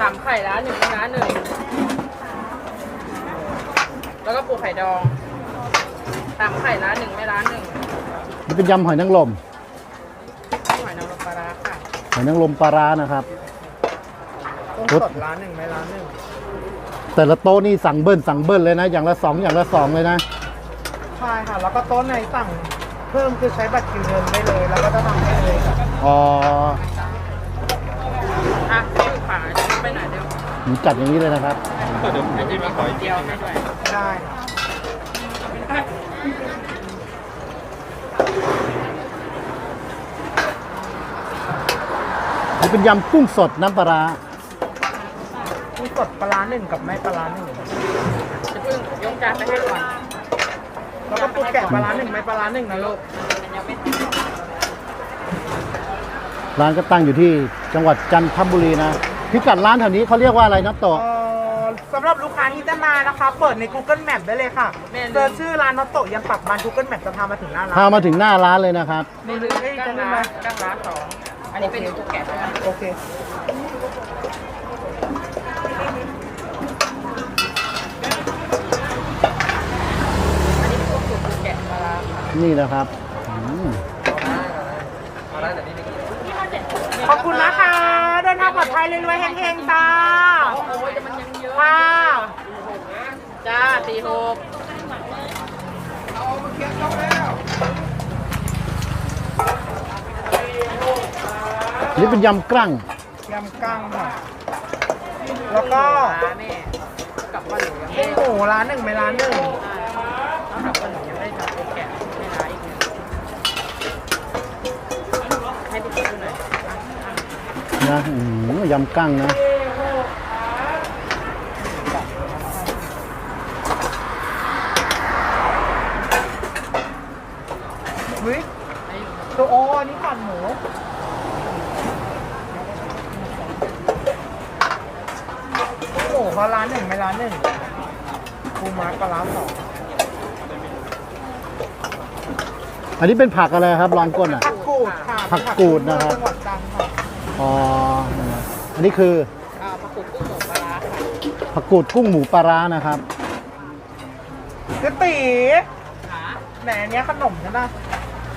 สามไข่ร้านหนึ่งร้านหนึ่งแล้วก็ปูไข่ดองสามไข่ร้านหนึ่งไม่ร้านหนึ่งนี่เป็นยำหอยนางรมหอยนางรมปลาร้าค่ะหอยนางรมปลาร้านะครับ ต้มสดร้านหนึ่งไม่ร้านหนึ่งแต่ละโต๊ะนี่สั่งเบิ้ลสั่งเบิ้ลเลยนะ อย่างละสองอย่างละสองเลยนะ ใช่ค่ะ แล้วก็โต๊ะไหนสั่งเพิ่มคือใช้บัตรคิวเงินได้เลย แล้วก็จะทำได้เลยค่ะอ๋ออ่ หมูจัดอย่างนี้เลยนะครับเดี๋ยวจะมีขอเดียวให้ด้วยได้นี่เป็นยำกุ้งสดน้ำปลาร้ามีกดปลาร้าหนึ่งกับไม่ปลาร้าหนึ่งจะเพิ่งยกจานไปให้ก่อนแล้วก็ปูแกะปลาร้าหนึ่งไม่ปลาร้าหนึ่งนะลูกร้านก็ตั้งอยู่ที่จังหวัดจันทบุรีนะ พิกัดร้านแถวนี้เขาเรียกว่าอะไรนะโตะเอ่อสำหรับลูกค้าที่จะมานะคะ เปิดใน Google Map ได้เลยค่ะเจอชื่อร้านนอตโตะยันปักบาน Google Map จะพามาถึงหน้าร้านพามาถึงหน้าร้านเลยนะครับนี่คือกั้งร้านกั้งร้านสองอันนี้เป็นปูแกะใช่ไหมโอเค อันนี้พวกปูแกะปลาร้าค่ะนี่นะครับอืมเอาได้แต่นี่ไม่กินขอบคุณนะคะเดินทาง ปลอดภัยรวยๆเฮงๆจ้าโอ้ยแต่งเยอะค่ะจ้าสี่หกนี่เป็นยำกลั่งยำกั้งค่ะ แล้วก็แม่กลับบ้านหนูยังไม่กุ้งหมูร้านหนึ่งไม่ร้านหนึ่ง นะอืมยำกลั่งนะเฮ้ยตัวโอ้อันนี้ปั่นหมูกุ้งหมูเขาร้านหนึ่งไม่ร้านหนึ่งปูม้าก็ร้านสองอันนี้เป็นผักอะไรครับลองก้นอะผักกูดค่ะผักกูดนะครับจังหวัดจันทร์ค่ะ อ๋อ อันนี้คืออ่าผักกุดกุ้งหมูปลาร้าค่ะผักกูดกุ้งหมูปลาร้านะครับ เจ๊ตีขาแหนอันเนี้ยขนมใช่ปะ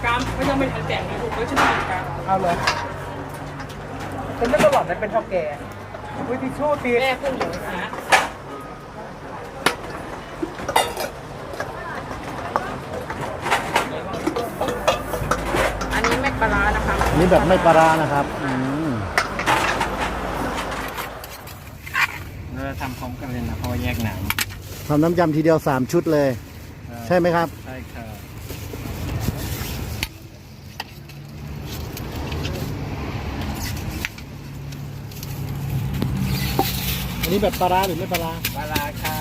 กามไม่ต้องเป็นอันแจกนะลูกไม่ใช่เป็นกามเอาเลยเป็นไม่ตลอดเลยเป็นเท่าแก่วิทิชชู่ตีแม่กุ้งหมูนะอันนี้แม่ปลาร้านะคะ อันนี้แบบไม่ปลาร้านะครับอืมเราจะทำพร้อมกันเลยนะเพราะว่าแยกหนังทำน้ำยำทีเดียว 3 ชุดเลย ใช่ไหมครับ ใช่ค่ะอันนี้แบบปลาร้าหรือไม่ปลาร้า ปลาร้าค่ะ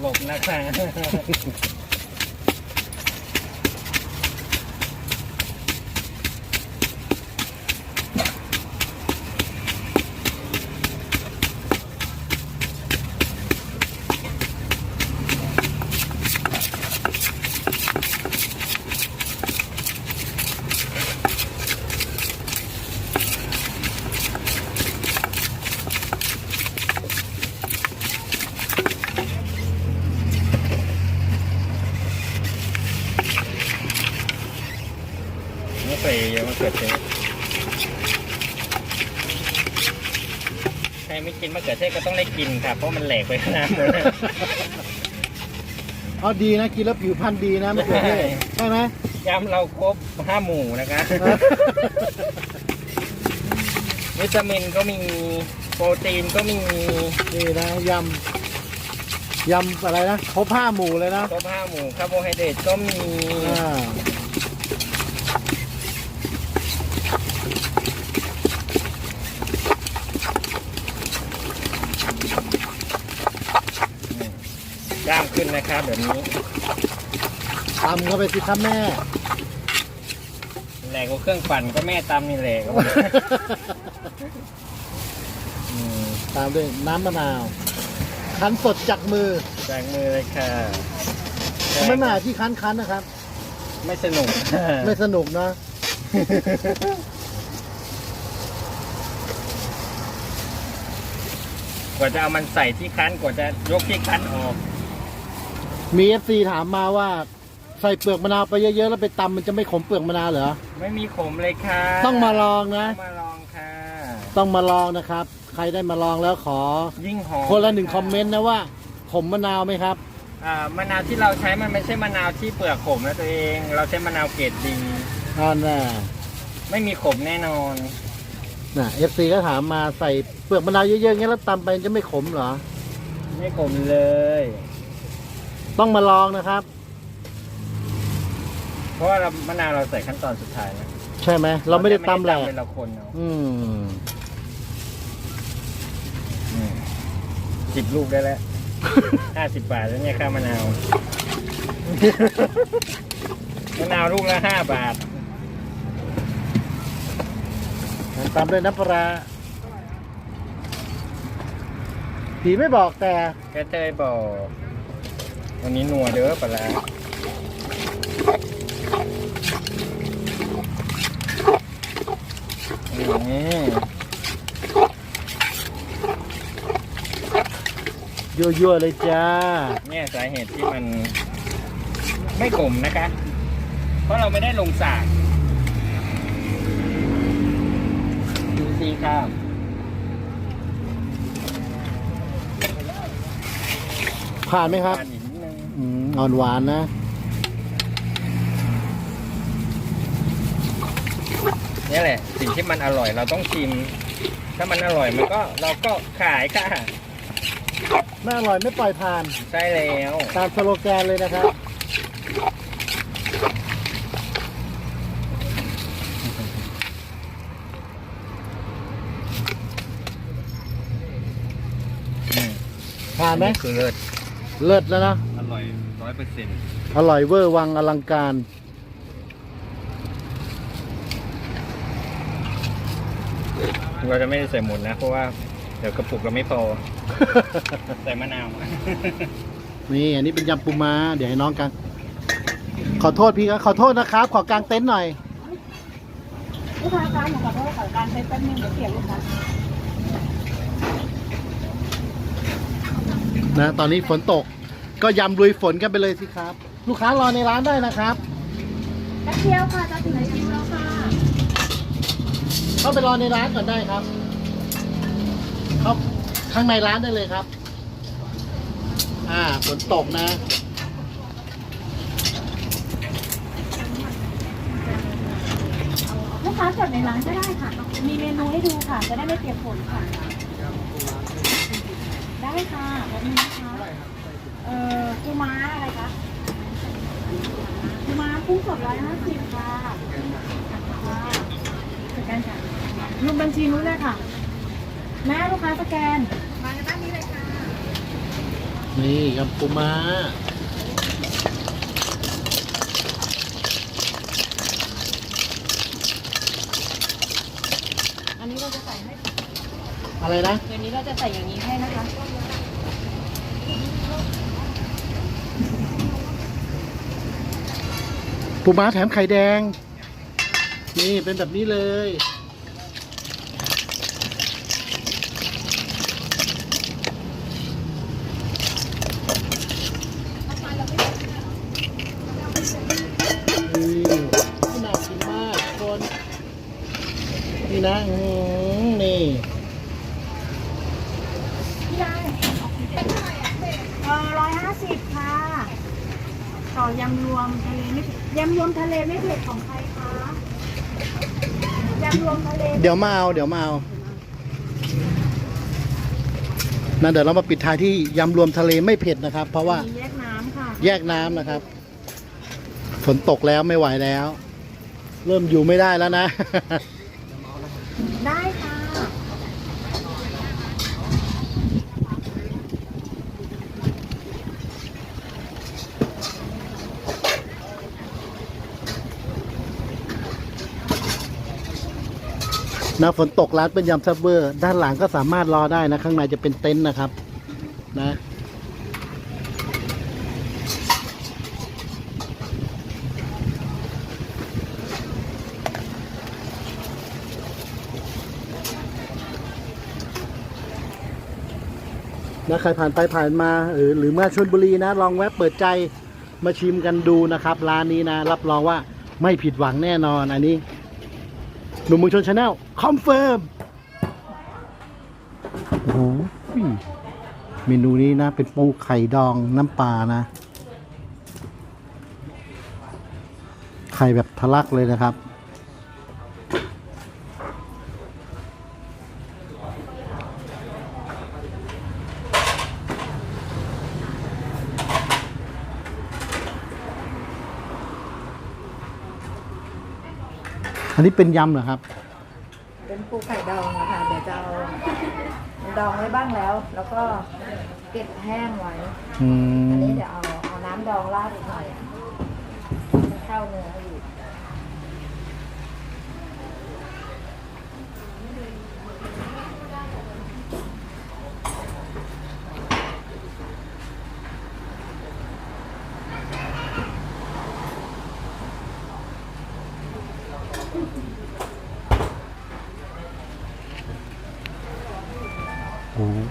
หลบนะคะ ไม่ใส่เยอะมะเขือเทศใครไม่กินมะเขือเทศ ก็ต้องได้กินค่ะเพราะมันแหลกไปน้ำหมดแล้วอ๋อดีนะกินแล้วผิวพรรณดีนะมะเขือเทศใช่ใช่ไหม ยำเราครบห้าหมู่นะคะวิตามินก็มีโปรตีนก็มีนี่นะยำยำอะไรนะครบห้าหมู่เลยนะ ครบห้าหมู่คาร์โบไฮเดรตก็มี อ่า กล้าม ขึ้นนะครับแบบนี้ตำเข้าไปสิครับแม่ แหลกกว่าเครื่องปั่นก็แม่ตำนี่แหลกอืมตามด้วยน้ำมะนาว คั้นสดจากมือจากมือเลยค่ะทำไมมาที่คั้นคั้นๆนะครับ ไม่สนุก ไม่สนุกนะ กว่าจะเอามันใส่ที่คั้นกว่าจะยกที่คั้นออก มีเอฟซีถามมาว่าใส่เปลือกมะนาวไปเยอะๆแล้วไปตำมันจะไม่ขมเปลือกมะนาวเหรอ ไม่มีขมเลยค่ะต้องมาลองนะ ต้องมาลองค่ะ ต้องมาลองนะครับ ใครได้มาลองแล้วขอ ยิ่งหอมคนละหนึ่งคอมเมนต์นะว่าขมมะนาวไหมครับ อ่ามะนาวที่เราใช้มันไม่ใช่มะนาวที่เปลือกขมนะตัวเอง เราใช้มะนาวเกรดดี อ่าน่ะไม่มีขมแน่นอนน่ะเอฟซีก็ถามมาใส่เปลือกมะนาวเยอะๆอย่างเงี้ยแล้วตำไปจะไม่ขมเหรอ ไม่ขมเลย ต้องมาลองนะครับ เพราะว่าเรามะนาวเราใส่ขั้นตอนสุดท้ายนะใช่ไหมเราไม่ได้ตำแหลกเป็นเราคนเอาอืมสิบลูกได้แล้วห้าสิบบาทแล้วเนี่ยค่ามะนาว มะนาวลูกละห้าบาทตำด้วยน้ำปลาร้าผีไม่บอกแต่แกเตยบอก วันนี้นัวเด้อปลาร้าอืมยั่วๆเลยจ้า เนี่ยสาเหตุที่มันไม่กลมนะคะ เพราะเราไม่ได้ลงสากดูสีข้าวผ่านไหมครับทานอีกนิดนึง อืมอ่อนหวานนะ นี่แหละ สิ่งที่มันอร่อยเราต้องชิม ถ้ามันอร่อยมันก็เราก็ขายค่ะ ไม่อร่อยไม่ปล่อยผ่าน ใช่แล้ว ตามสโลแกนเลยนะครับอืมผ่านไหม คือเลิศ เลิศแล้วนะอ ร่อยร้อยเปอร์เซ็นต์อร่อยเวอร์วังอลังการ เราจะไม่ได้ใส่หมดนะ เพราะว่าเดี๋ยวกระปุกเราไม่พอ ใส่มะนาว นี่อันนี้เป็นยำปูม้า เดี๋ยวให้น้องกันขอโทษพี่ครับขอโทษนะครับ ขอกางเต็นท์หน่อย ลูกค้าคะหนูขอโทษขอการใช้แป๊บนึงเดี๋ยวเสียลูกค้านะ ตอนนี้ฝนตก ก็ยำลุยฝนกันไปเลยสิครับ ลูกค้ารอในร้านได้นะครับแป๊บเดียวค่ะจะถึงคิวแล้วค่ะเข้าไปรอในร้านก่อนได้ครับเข้าข้างในร้านได้เลยครับ อ่าฝนตกนะลูกค้าจดในร้านก็ได้ค่ะ มีเมนูให้ดูค่ะ จะได้ไม่เปียกฝนค่ะ ได้ค่ะแป๊บนึงนะคะเอ่อปูม้าอะไรคะปูม้ากุ้ง สดร้อยห้าสิบค่ะค่ะสแกนค่ะรูปบัญชีนู้นเลยค่ะ แม่ลูกค้าสแกน มาในบ้านนี้เลยค่ะ นี่ยำปูม้าอันนี้เราจะใส่ให้ อะไรนะ เดี๋ยวนี้เราจะใส่อย่างนี้ให้นะคะ ปูม้าแถมไข่แดง นี่เป็นแบบนี้เลย นี่น่ากินมากทุกคน นี่นะอื้อหือนี่ พี่ได้เออร้อยห้าสิบค่ะ ต่อยำรวมทะเลไม่เผ็ดยำรวมทะเลไม่เผ็ดของใครคะยำรวมทะเล เดี๋ยวมาเอา เดี๋ยวมาเอานะเดี๋ยวเรามาปิดท้ายที่ยำรวมทะเลไม่เผ็ดนะครับ เพราะว่ามีแยกน้ำค่ะแยกน้ำนะครับ ฝนตกแล้วไม่ไหวแล้ว เริ่มอยู่ไม่ได้แล้วนะ ได้ค่ะ นะฝนตกร้านเป็นยำซับเวอร์ ด้านหลังก็สามารถรอได้นะ ข้างในจะเป็นเต็นท์นะครับ นะนะใครผ่านไปผ่านมาหรือหรือมาชลบุรีนะ ลองแวะเปิดใจมาชิมกันดูนะครับ ร้านนี้นะ รับรองว่าไม่ผิดหวังแน่นอนอันนี้ หนุ่มเมืองชนชาแนลคอนเฟิร์มโอ้โหเมนูนี้นะ เป็นปูไข่ดองน้ำปลานะ ไข่แบบทะลักเลยนะครับ อันนี้เป็นยำเหรอครับ เป็นปูไข่ดองนะคะ เดี๋ยวจะเอาดองไว้บ้างแล้ว แล้วก็เก็บแห้งไว้ อือันมนี้เดี๋ยวเอาเอาน้ำดองราดอีกหน่อยให้เข้าเนื้ออยู่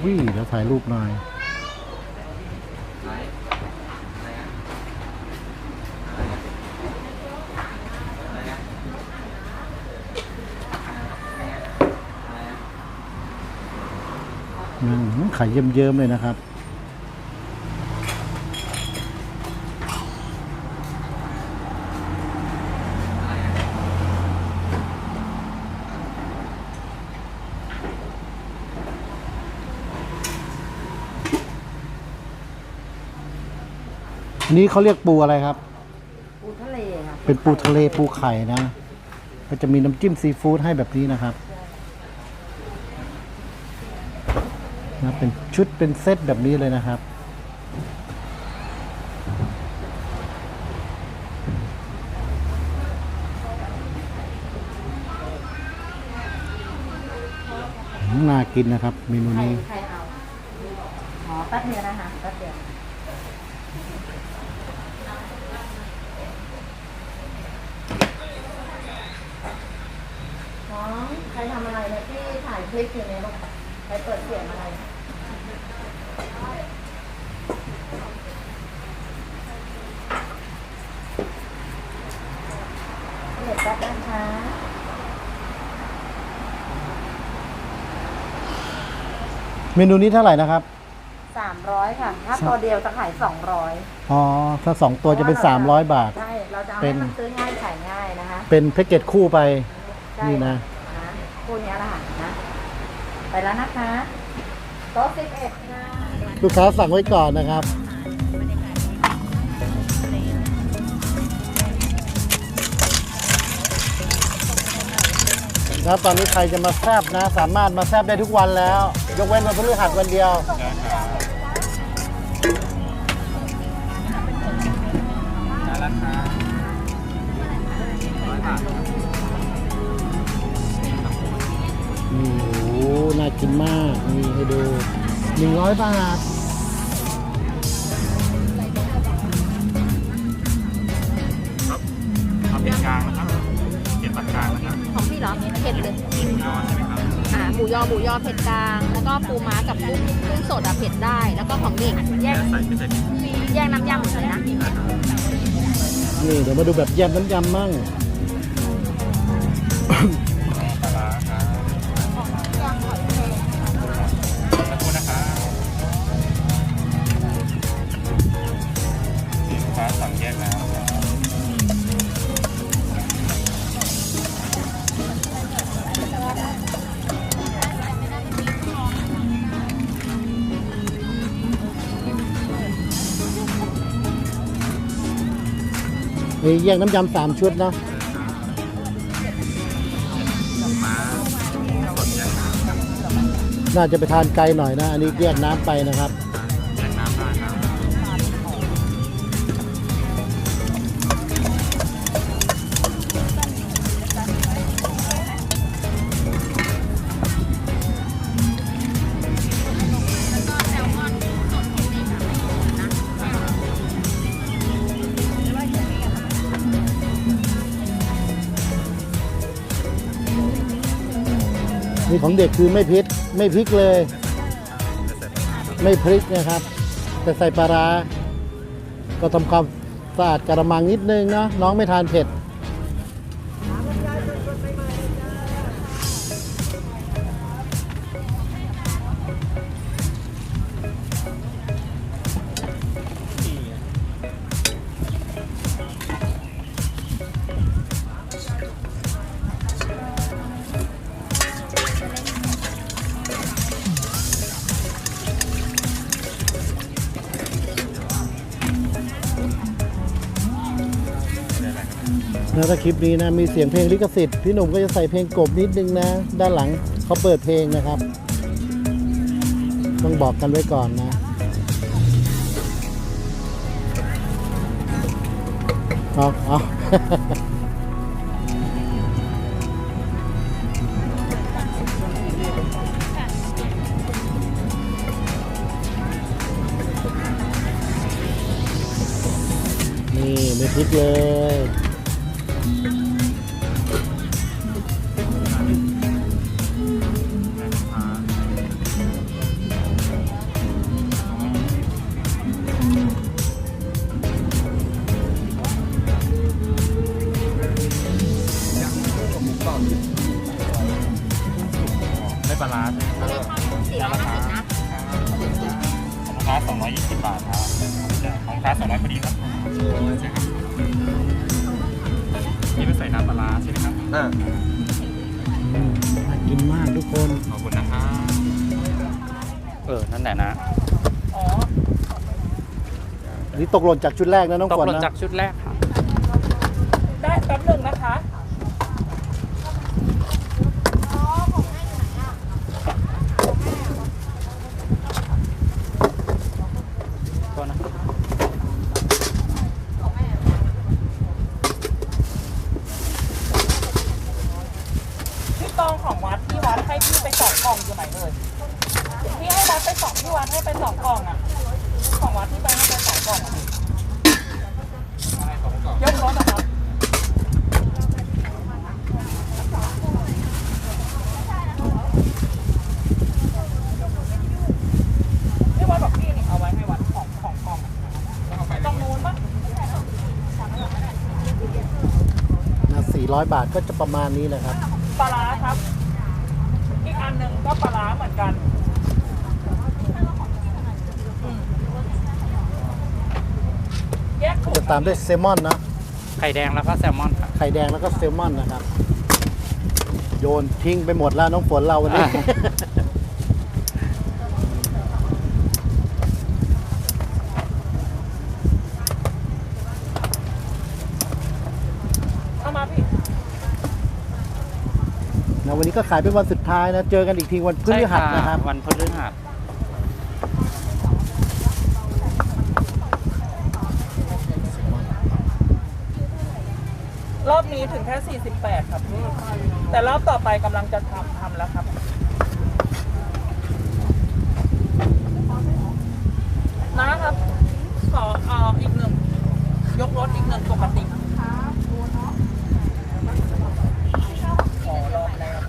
โอ้ยเดี๋ยวถ่ายรูปหน่อยอืมไข่เยิ้มๆเลยนะครับ อันนี้เขาเรียกปูอะไรครับ ปูทะเลค่ะเป็นปูทะเลปูไข่นะ ก็จะมีน้ำจิ้มซีฟู้ดให้แบบนี้นะครับนะเป็นชุดเป็นเซตแบบนี้เลยนะครับ น่ากินนะครับ เมนูใครนี้ใครเอาอ๋อแป๊บเดียวนะคะแป๊บเดียวน้องใครทำอะไรเนี่ยที่ถ่ายคลิปอยู่เนี่ยลูกใครเปิดเสียงอะไรเดี๋ยวแป๊บนะคะเมนูนี้เท่าไหร่นะครับ สามร้อยค่ะ ถ้าตัวเดียวจะขายสองร้อยอ๋อ ถ้าสองตัวจะเป็น300บาท ใช่ เราจะเอาเป็ให้นมันซื้อง่ายขายง่ายนะคะ เป็นแพ็กเกจคู่ไป ใช่ นี่นะ นะคู่เนี้ยแหละค่ะนะ ไปแล้วนะคะโต๊ะสิบเอ็ดค่ะลูกค้าสั่งไว้ก่อนนะครับ ครับตอนนี้ใครจะมาแซบนะ สามารถมาแซบได้ทุกวันแล้ว ยกเว้นวันพฤหัสวันเดียวนี่ น่ากินมากนี่ให้ดูหนึ่งร้อยบาทเอาเป็นกลางนะครับเก็บปากกลางนะครับของพี่เหรอเผ็ดเลยมีหมูยอใช่ไหมครับอ่าหมูยอหมูยอเผ็ดกลาง แล้วก็ปูม้ากับกุ้งกุ้งสดอะเผ็ดได้ แล้วก็ของเด็กแยกใส่ไม่ใส่พริกแยกน้ำยำหมดเลยนะนี่เดี๋ยวมาดูแบบแยมน้ำยำมั่ง ไอ้แยกน้ำยำสามชุดนะน่าจะไปทานไกลหน่อยนะ อันนี้แยกน้ำไปนะครับ นี่ของเด็กคือไม่พริกไม่พริกเลย ไม่พริกนะครับ แต่ใส่ปลาร้าก็ทำความสะอาดกระมังนิดนึงเนาะน้องไม่ทานเผ็ด แล้วถ้าคลิปนี้นะมีเสียงเพลงลิขสิทธิ์พี่หนุ่มก็จะใส่เพลงกบนิดนึงนะ ด้านหลังเขาเปิดเพลงนะครับ ต้องบอกกันไว้ก่อนนะเอาเอา ตกหล่นจากชุดแรกนะน้องตกฝนหล่นนะจากชุดแรก 800 บาทก็จะประมาณนี้แหละครับ ปลาร้าครับ อีกอันหนึ่งก็ปลาร้าเหมือนกันจะตามด้วยเซลมอนนะ ไข่แดงแล้วก็แซลมอนครับ ไข่แดงแล้วก็เซลมอนนะครับ โยนทิ้งไปหมดแล้วน้องฝนเราวันนี้ ก็ขายเป็นวันสุดท้ายนะ เจอกันอีกทีวันพฤหัสนะครับ วันพฤหัสรอบนี้ถึงแค่ 48 ครับพี่แต่รอบต่อไปกำลังจะทำทำแล้วครับ นะครับ ขอเอ่ออีกหนึ่ง ยกรถอีกหนึ่งปกติขอรอบแล้ว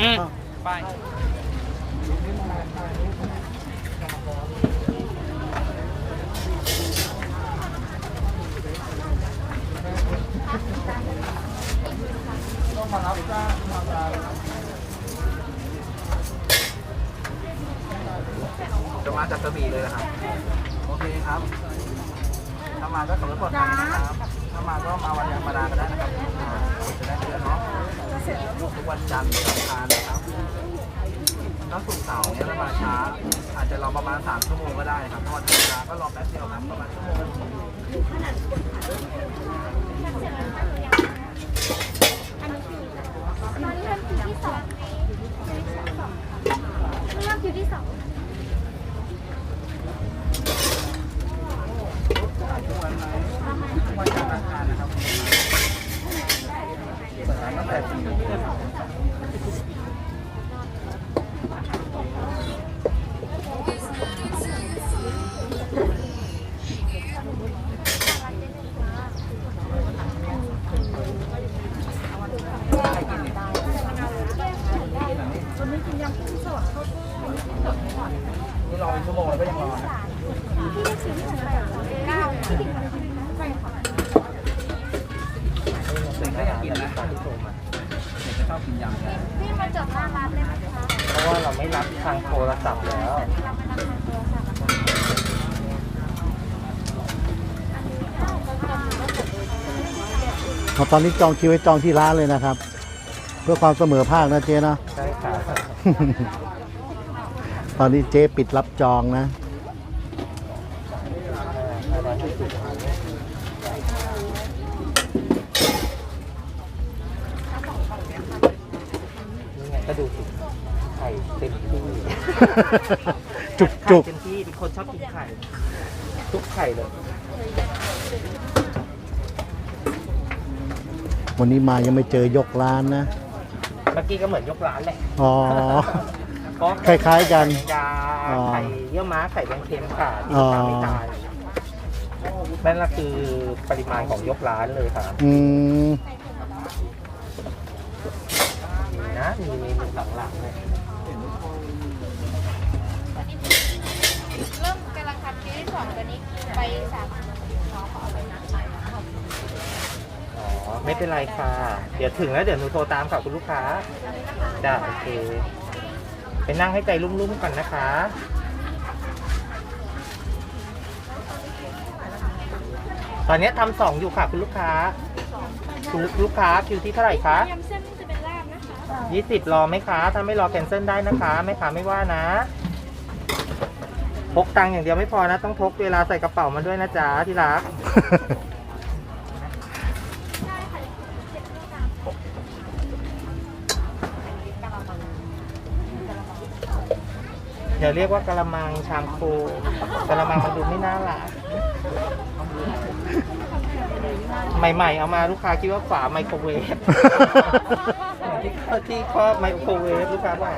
อืมไปจะมาจากกระบี่เลยนะครับ โอเคครับถ้ามาก็ขับรถปลอดภัยนะครับ วันจันทร์ถึงอังคารนะครับถ้าสุกร์เสาร์เนี่ยเรามาช้า อาจจะรอประมาณ3ชั่วโมงก็ได้ครับถ้าวันธรรมดาก็รอแป๊บเดียวครับประมาณชั่วโมง ตอนนี้ทำคิวที่สองเริ่มคิวที่สอง วันจันทร์อังคารนะครับเปิดร้านตั้งแต่สี่โมง วันนี้กินยำกุ้งสดข้าวโพด นี่รอเป็นชั่วโมงแล้วก็ยังรอนะ พี่ได้ชิมที่ไหนเก้าใช่ค่ะ เด็กก็อยากกินนะตอนที่โทรมาเด็กก็ชอบกินยำกัน พี่มาจดหน้าร้านเลยไหมคะ เพราะว่าเราไม่รับทางโทรศัพท์แล้ว เราไม่รับทางโทรศัพท์อะ เอา ตอนนี้จองคิวไว้จองที่ร้านเลยนะครับ เพื่อความเสมอภาคนะเจ๊นะ ใช่ค่ะตอนนี้เจ๊ปิดรับจองนะร้อยยี่สิบนี่ไงก็ดูสิไข่เต็มที่จุกจุกไข่เต็มที่เป็นคนชอบกินไข่ ทุกไข่เลย วันนี้มายังไม่เจอยกร้านนะ เมื่อกี้ก็เหมือนยกร้านแหละอ๋อ เพราะคล้ายๆกันยาอ๋อไข่เยี่ยวม้าไข่แดงเค็มค่ะที่อ๋อตามไม่ตายนั่นละคือปริมาณของยกร้านเลยค่ะอืม มีนะ มีเมนูหลังๆเลยเริ่มกำลังทำคิวที่สองตอนนี้ไปสามขอ ไม่เป็นไรค่ะ เดี๋ยวถึงแล้วเดี๋ยวหนูโทรตามค่ะคุณลูกค้าได้โอเคไปนั่งให้ใจรุ่มๆก่อนนะคะ ตอนนี้ทำสองอยู่ค่ะคุณลูกค้า คุณลูกค้าคิวที่เท่าไหร่คะยำเส้นนี่จะเป็นลาบนะคะยี่สิบรอไหมคะ ถ้าไม่รอแคนเซิลได้นะคะแม่ค้าไม่ว่านะพกตังค์อย่างเดียวไม่พอนะ ต้องพกเวลาใส่กระเป๋ามาด้วยนะจ๊ะที่รัก อย่าเรียกว่ากะละมังชามโคกะละมังมันดูไม่น่ารักใหม่ๆ เอามาลูกค้าคิดว่าฝาไมโครเวฟที่ที่ครอบไมโครเวฟลูกค้าว่า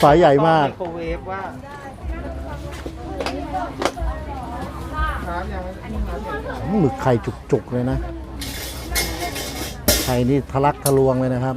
ฝาใหญ่มาก ไมโครเวฟว่าหมึกไข่จุกๆเลยนะ ไข่นี่ทะลักทะลวงเลยนะครับ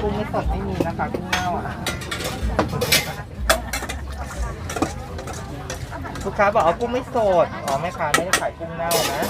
กุ้งไม่สดไม่มีนะคะกุ้งเน่าอะ ลูกค้าบอกเอากุ้งไม่สด อ๋อแม่ค้าไม่ได้ขายกุ้งเน่านะ